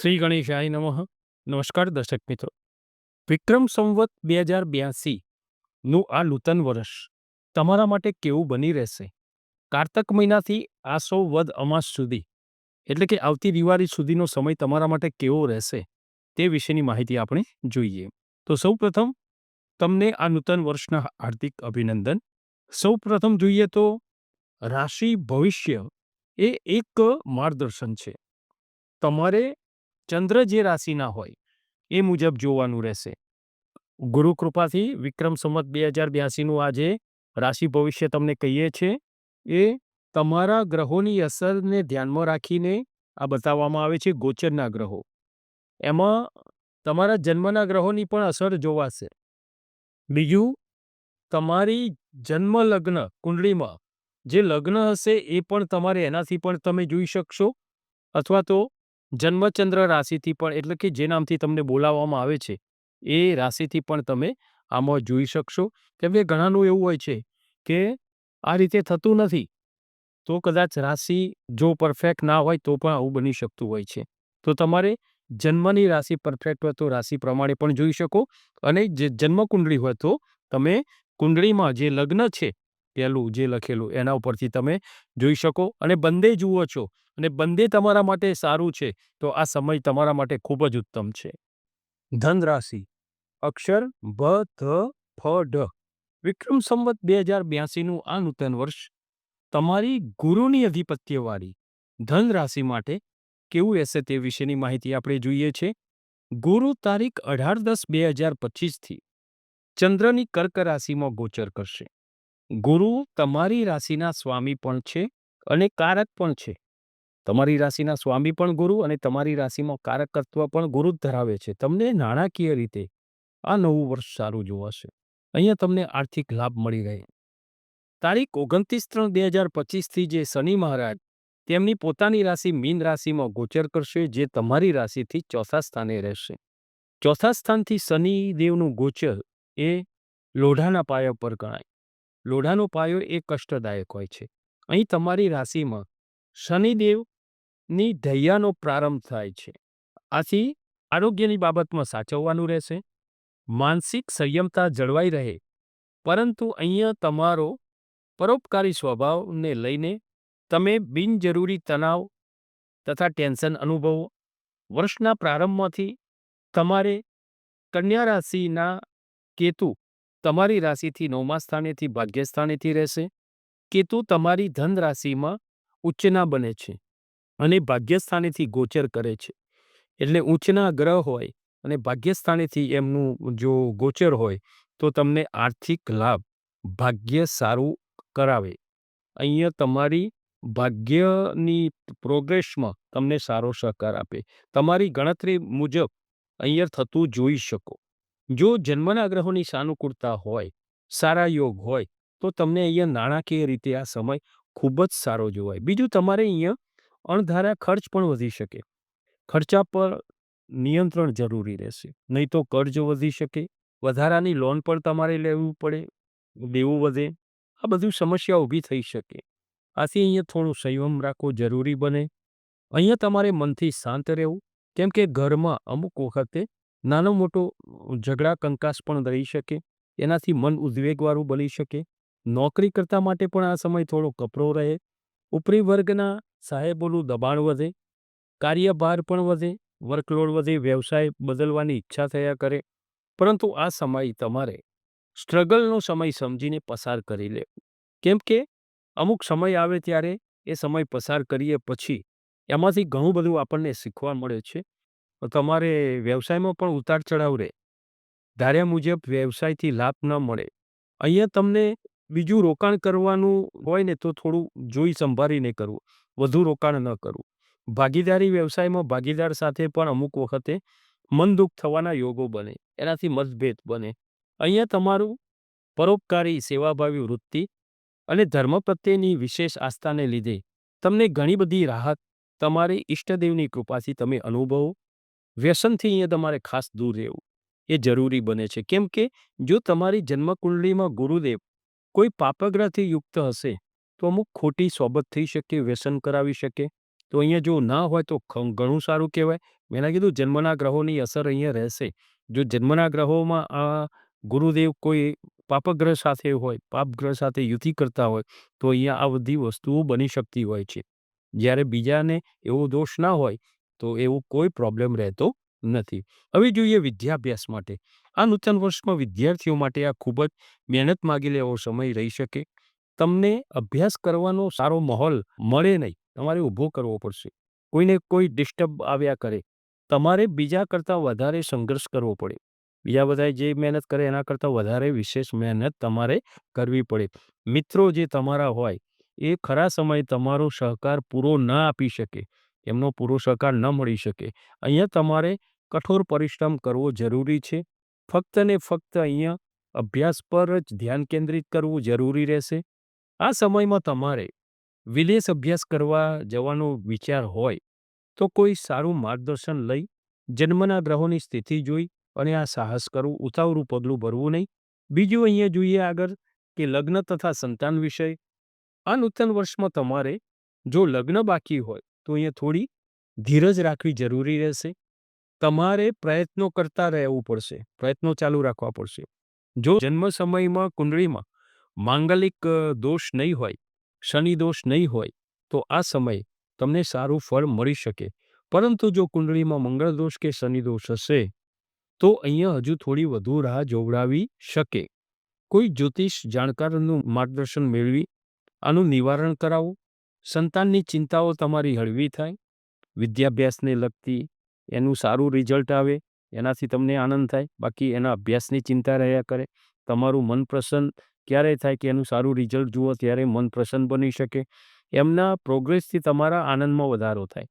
શ્રી ગણેશાય નમઃ. નમસ્કાર દર્શક મિત્રો. વિક્રમ સંવત બે હજાર બ્યાસી નું આ નૂતન વર્ષ તમારા માટે કેવું બની રહેશે? કારતક મહિનાથી આસો વદ અમાસ સુધી, એટલે કે આવતી દિવાળી સુધીનો સમય તમારા માટે કેવો રહેશે તે વિશેની માહિતી આપણે જોઈએ. તો સૌ પ્રથમ તમને આ નૂતન વર્ષના હાર્દિક અભિનંદન. સૌ પ્રથમ જોઈએ તો રાશિ ભવિષ્ય એ એક માર્ગદર્શન છે. તમારે ચંદ્ર જે રાશિના હોય, એ મુજબ જોવાનું રહેશે. ગુરુ કૃપાથી વિક્રમ સંવત બે હજાર બ્યાસીનું આજે રાશિ ભવિષ્ય તમને કહીએ છીએ એ તમારા ગ્રહોની અસરને ધ્યાનમાં રાખીને આ બતાવવામાં આવે છે ગોચરના ગ્રહો. એમાં તમારા જન્મના ગ્રહોની પણ અસર જોવાશે. બીજું, તમારી જન્મ લગ્ન કુંડળીમાં જે લગ્ન હશે એ પણ તમારે એનાથી પણ તમે જોઈ શકશો. અથવા તો જન્મચંદ્ર રાશિથી પણ, એટલે કે જે નામથી તમને બોલાવવામાં આવે છે, એ રાશિથી પણ તમે આમાં જોઈ શકશો. કેમ કે ઘણાનું એવું હોય છે કે આ રીતે થતું નથી, તો કદાચ રાશિ જો પરફેક્ટ ના હોય તો પણ આવું બની શકતું હોય છે. તો તમારે જન્મની રાશિ પરફેક્ટ હોય તો રાશિ પ્રમાણે પણ જોઈ શકો અને જે જન્મ કુંડળી હોય તો તમે કુંડળીમાં જે લગ્ન છે પહેલું જે લખેલું એના ઉપરથી તમે જોઈ શકો અને બંને જુઓ છો. અને બંને તમારા માટે સારું છે, તો આ સમય તમારા માટે ખૂબ જ ઉત્તમ છે. ધન રાશિ અક્ષર ભ ધ, ફ ઢ વિક્રમ સંવત બે હજાર બ્યાસીનું આ નૂતન વર્ષ તમારી ગુરુની અધિપત્યવાળી ધન રાશિ માટે કેવું રહેશે તે વિશેની માહિતી આપણે જોઈએ છે. ગુરુ તારીખ અઢાર દસ બે હજાર પચીસથી ચંદ્રની કર્ક રાશિમાં ગોચર કરશે. ગુરુ તમારી રાશિના સ્વામી પણ છે અને કારક પણ છે. તમારી રાશિના સ્વામી પણ ગુરુ અને તમારી રાશિમાં કારકત્વ પણ ગુરુ ધરાવે છે. તમને નાણાકીય રીતે આ નવું વર્ષ સારું જોવાશે. અહીંયા તમને આર્થિક લાભ મળી રહે. તારીખ ઓગણત્રીસ ત્રણ બે હજાર પચીસથી જે શનિ મહારાજ તેમની પોતાની રાશિ મીન રાશિમાં ગોચર કરશે, જે તમારી રાશિથી ચોથા સ્થાને રહેશે. ચોથા સ્થાનથી શનિદેવનું ગોચર એ લોઢાના પાયા પર ગણાય. લોઢાનો પાયો એ કષ્ટદાયક હોય છે. અહીં તમારી રાશિમાં શનિદેવની ધૈયાનો પ્રારંભ થાય છે. આથી આરોગ્યની બાબતમાં સાચવવાનું રહેશે. માનસિક સંયમતા જળવાઈ રહે. પરંતુ અહીંયા તમારો પરોપકારી સ્વભાવને લઈને તમે બિનજરૂરી તણાવ તથા ટેન્શન અનુભવો. વર્ષના પ્રારંભમાંથી તમારે કન્યા રાશિના કેતુ તમારી રાશિથી નવમા સ્થાનેથી ભાગ્યસ્થાનેથી રહેશે. કેતુ તમારી ધન રાશિમાં ઉચ્ચના બને છે અને ભાગ્યસ્થાનેથી ગોચર કરે છે. એટલે ઉચ્ચના ગ્રહ હોય અને ભાગ્યસ્થાનેથી એમનું જો ગોચર હોય તો તમને આર્થિક લાભ, ભાગ્ય સારું કરાવે. અહીંયા તમારી ભાગ્યની પ્રોગ્રેસમાં તમને સારો સહકાર આપે. તમારી ગણતરી મુજબ અહીંયા થતું જોઈ શકો. જો જન્મના ગ્રહોની સાનુકૂળતા હોય, સારા યોગ હોય, તો તમને અહીંયા નાણાકીય રીતે આ સમય ખૂબ જ સારો જોવાય. બીજું તમારે અહીંયા અણધારા ખર્ચ પણ વધી શકે. ખર્ચા પર નિયંત્રણ જરૂરી રહેશે. નહીં તો કર્જ વધી શકે. વધારાની લોન પણ તમારે લેવું પડે, દેવું વધે. આ બધું સમસ્યા ઊભી થઈ શકે. આથી અહીંયા થોડું સંયમ રાખવો જરૂરી બને. અહીંયા તમારે મનથી શાંત રહેવું. કેમ કે ઘરમાં અમુક વખતે નાનો મોટો ઝઘડા, કંકાસ પણ રહી શકે. એનાથી મન ઉદ્વેગવાળું બની શકે. નોકરી કરતા માટે પણ આ સમય થોડો કપરો રહે. ઉપરી વર્ગના સાહેબોનું દબાણ વધે, કાર્યભાર પણ વધે વર્કલોડ વધે, વ્યવસાય બદલવાની ઈચ્છા થયા કરે. પરંતુ આ સમય તમારે સ્ટ્રગલનો સમય સમજીને પસાર કરી લેવો. કેમ કે અમુક સમય આવે ત્યારે એ સમય પસાર કરીએ પછી એમાંથી ઘણું બધું આપણને શીખવા મળે છે. તમારે વ્યવસાયમાં પણ ઉતાર ચઢાવ રહે. ધાર્યા મુજબ વ્યવસાયથી લાભ ન મળે. અહીંયા તમને બીજું રોકાણ કરવાનું હોય ને તો થોડું જોઈ સંભાળીને કરવું, વધુ રોકાણ ન કરવું. ભાગીદારી વ્યવસાયમાં ભાગીદાર સાથે પણ અમુક વખતે મન દુઃખ થવાના યોગો બને, એનાથી મતભેદ બને. અહીંયા તમારું પરોપકારી સેવાભાવી વૃત્તિ અને ધર્મ પ્રત્યેની વિશેષ આસ્થાને લીધે તમને ઘણી બધી રાહત તમારી ઈષ્ટદેવની કૃપાથી તમે અનુભવો. વ્યસનથી અહીંયા તમારે ખાસ દૂર રહેવું એ જરૂરી બને છે. કેમ કે જો તમારી જન્મકુંડળીમાં ગુરુદેવ કોઈ પાપગ્રહથી યુક્ત હશે, તો અમુક ખોટી સોબત થઈ શકે, વ્યસન કરાવી શકે. તો અહીંયા જો ના હોય તો ઘણું સારું કહેવાય. મેં કીધું જન્મના ગ્રહોની અસર અહીંયા રહેશે. જો જન્મના ગ્રહોમાં આ ગુરુદેવ કોઈ પાપગ્રહ સાથે હોય, પાપગ્રહ સાથે યુતિ કરતા હોય, તો અહીંયા આ બધી વસ્તુઓ બની શકતી હોય છે. જ્યારે બીજાને એવો દોષ ના હોય, તો એવો કોઈ પ્રોબ્લેમ રહેતો નથી. હવે જોઈએ વિદ્યાભ્યાસ માટે. આ નૂતન વર્ષમાં વિદ્યાર્થીઓ માટે આ ખૂબ જ મહેનત માગી લેવો સમય રહી શકે. તમને અભ્યાસ કરવાનો સારો માહોલ મળે નહીં. તમારે ઊભો કરવો પડશે. કોઈને કોઈ ડિસ્ટર્બ આવ્યા કરે. તમારે બીજા કરતાં વધારે સંઘર્ષ કરવો પડે. બીજા બધાએ જે મહેનત કરે એના કરતાં વધારે વિશેષ મહેનત તમારે કરવી પડે. મિત્રો જે તમારા હોય, એ ખરા સમયે તમારો સહકાર પૂરો ન આપી શકે. એમનો પૂરો સહકાર ન મળી શકે. અહીંયા તમારે કઠોર પરિશ્રમ કરવો જરૂરી છે. ફક્ત ને ફક્ત અહીંયા અભ્યાસ પર જ ધ્યાન કેન્દ્રિત કરવું જરૂરી રહેશે. આ સમયમાં તમારે વિદેશ અભ્યાસ કરવા જવાનો વિચાર હોય, તો કોઈ સારું માર્ગદર્શન લઈ જન્મના ગ્રહોની સ્થિતિ જોઈ અને આ સાહસ કરવું, ઉતાવળું પગલું ભરવું નહીં. બીજું અહીંયા જોઈએ આગળ કે લગ્ન તથા સંતાન વિષય આ નૂતન વર્ષમાં તમારે જો લગ્ન બાકી હોય, તો અહીંયા થોડી ધીરજ રાખવી જરૂરી રહેશે. તમારે પ્રયત્નો કરતા રહેવું પડશે, પ્રયત્નો ચાલુ રાખવા પડશે. જો જન્મ સમયમાં કુંડળીમાં માંગલિક દોષ નહીં હોય, શનિ દોષ નહીં હોય, તો આ સમય તમને સારું ફળ મળી શકે. પરંતુ જો કુંડળીમાં મંગળ દોષ કે શનિ દોષ હશે, તો અહીંયા હજુ થોડી વધુ રાહ જોવડાવી શકે. કોઈ જ્યોતિષ જાણકારનું માર્ગદર્શન મેળવી, આનું નિવારણ કરાવો. સંતાનની ચિંતાઓ તમારી હળવી થાય. વિદ્યાભ્યાસને લગતી એનું સારું રિઝલ્ટ આવે, એનાથી તમને આનંદ થાય, બાકી એના અભ્યાસની ચિંતા રહ્યા કરે. તમારું મન પ્રસન્ન ક્યારે થાય કે એનું સારું રિઝલ્ટ જુઓ ત્યારે મન પ્રસન્ન બની શકે. એમના પ્રોગ્રેસથી તમારા આનંદમાં વધારો થાય.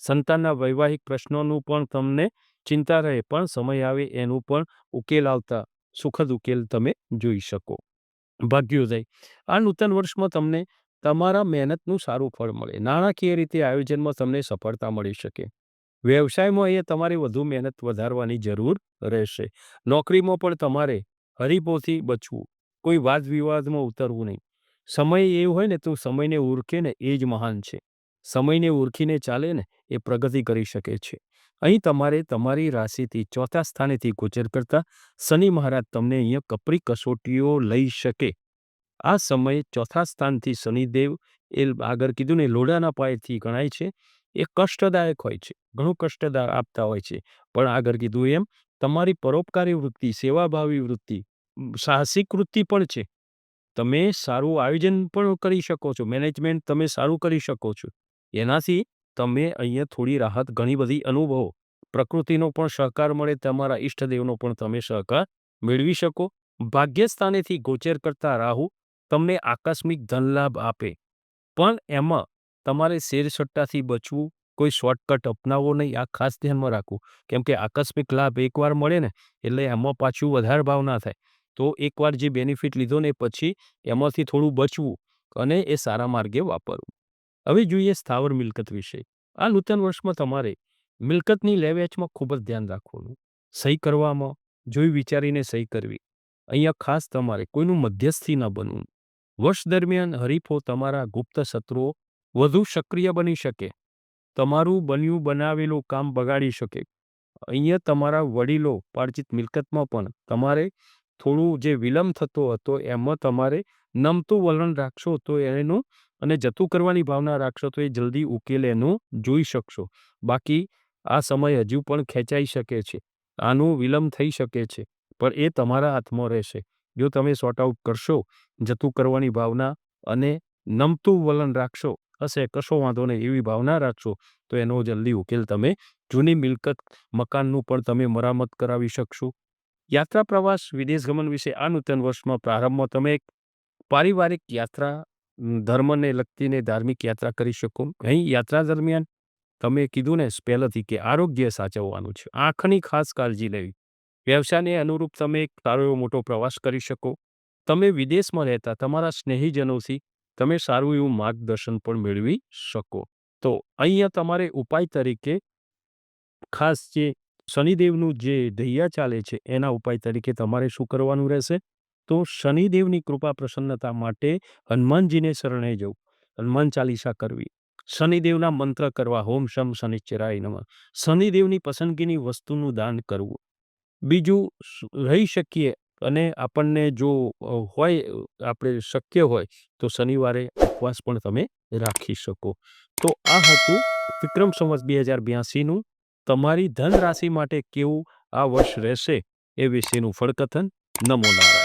સંતાનના વૈવાહિક પ્રશ્નોનું પણ તમને ચિંતા રહે, પણ સમય આવે એનું પણ ઉકેલ આવતા, સુખદ ઉકેલ તમે જોઈ શકો. ભાગ્યોદય. આ નૂતન વર્ષમાં તમને તમારા મહેનતનું સારું ફળ મળે. નાણાકીય રીતે આયોજનમાં તમને સફળતા મળી શકે. વ્યવસાયમાં અહીંયા તમારે વધુ મહેનત વધારવાની જરૂર રહેશે. નોકરીમાં પણ તમારે હરીફોથી બચવું. કોઈ વાદ વિવાદમાં ઉતરવું નહીં. સમય એવું હોય ને તો સમયને ઓળખે ને એ જ મહાન છે. સમયને ઓળખીને ચાલે ને એ પ્રગતિ કરી શકે છે. અહીં તમારે તમારી રાશિથી ચોથા સ્થાનેથી ગોચર કરતા શનિ મહારાજ તમને અહીંયા કપરી કસોટીઓ લઈ શકે. આ સમયે ચોથા સ્થાનથી શનિદેવ એ આગળ કીધું ને લોડાના પાયેથી ગણાય છે. એ કષ્ટદાયક હોય છે. ઘણું કષ્ટદા આપતા હોય છે. પણ આગળ કીધું એમ, તમારી પરોપકારી વૃત્તિ, સેવાભાવી વૃત્તિ સાહસિક વૃત્તિ પણ છે. તમે સારું આયોજન પણ કરી શકો છો. મેનેજમેન્ટ તમે સારું કરી શકો છો. એનાથી તમે અહીંયા થોડી રાહત, ઘણી બધી અનુભવો. પ્રકૃતિનો પણ સહકાર મળે, તમારા ઈષ્ટદેવનો પણ તમે સહકાર મેળવી શકો. ભાગ્યસ્થાનેથી ગોચર કરતા રાહુ તમને આકસ્મિક ધનલાભ આપે. પણ એમાં તમારે શેરસટ્ટાથી બચવું, કોઈ શોર્ટકટ અપનાવવો નહીં, આ ખાસ ધ્યાનમાં રાખવું. કેમ કે આકસ્મિક લાભ એકવાર મળે ને, એટલે એમાં પાછું વધારે ભાવ ના થાય. તો એકવાર જે બેનિફિટ લીધો ને પછી એમાંથી થોડું બચવું અને એ સારા માર્ગે વાપરવું. હવે જોઈએ સ્થાવર મિલકત વિશે. આ નૂતન વર્ષમાં તમારે મિલકતની લેવેચમાં ખૂબ જ ધ્યાન રાખવાનું. સહી કરવામાં, જોઈ વિચારીને સહી કરવી. અહીંયા ખાસ તમારે કોઈનું મધ્યસ્થી ન બનવું. વર્ષ દરમિયાન હરીફો તમારા ગુપ્ત શત્રુઓ વધુ સક્રિય બની શકે. તમારું બન્યું બનાવેલું કામ બગાડી શકે. અહીંયા તમારા વડીલો, પાર્જિત મિલકતમાં પણ તમારે થોડું જે વિલંબ થતો હતો, એમાં તમારે નમતું વલણ રાખશો તો એનું અને જતું કરવાની ભાવના રાખશો તો એ જલ્દી ઉકેલ એનું જોઈ શકશો. બાકી આ સમય હજુ પણ ખેંચાઈ શકે છે. આનું વિલંબ થઈ શકે છે, પણ એ તમારા હાથમાં રહેશે. જો તમે સોર્ટ આઉટ કરશો, જતું કરવાની ભાવના અને નમતું વલણ રાખશો હશે, કશો વાંધો નહીં, એવી ભાવના રાખશો તો એનો જલ્દી ઉકેલ તમે જૂની મિલકત મકાનનું પણ તમે મરામત કરાવી શકશો. યાત્રા પ્રવાસ વિદેશ ગમન વિશે આ નૂતન વર્ષમાં પ્રારંભમાં તમે એક પારિવારિક યાત્રા ધર્મને લગતીને ધાર્મિક યાત્રા કરી શકો. અહીં યાત્રા દરમિયાન તમે કીધું ને પહેલેથી કે આરોગ્ય સાચવવાનું છે. આંખની ખાસ કાળજી લેવી. વ્યવસાયને અનુરૂપ તમે એક સારો એવો મોટો પ્રવાસ કરી શકો. તમે વિદેશમાં રહેતા તમારા સ્નેહીજનોથી તમે સારું એવું માર્ગદર્શન પણ મેળવી શકો. તો અહીંયા તમારે ઉપાય તરીકે ખાસ જે શનિદેવનું જે ધૈયા ચાલે છે, એના ઉપાય તરીકે તમારે શું કરવાનું રહેશે? તો શનિદેવની કૃપા પ્રસન્નતા માટે હનુમાનજીને શરણે જવું. હનુમાન ચાલીસા કરવી. શનિદેવના મંત્ર કરવા હોમ શમ શનિશ્ચરાય નમઃ. શનિદેવની પસંદગીની વસ્તુનું દાન કરવું. બીજું રહી શકીએ અને આપણને જો હોય આપણે શક્ય હોય, તો શનિવારે ઉપવાસ પણ તમે રાખી શકો. તો આ હતું વિક્રમ સંવત બે હજાર બ્યાસીનું તમારી ધન રાશિ માટે કેવું આ વર્ષ રહેશે એ વિશેનું ફળકથન નમો નારાયણ.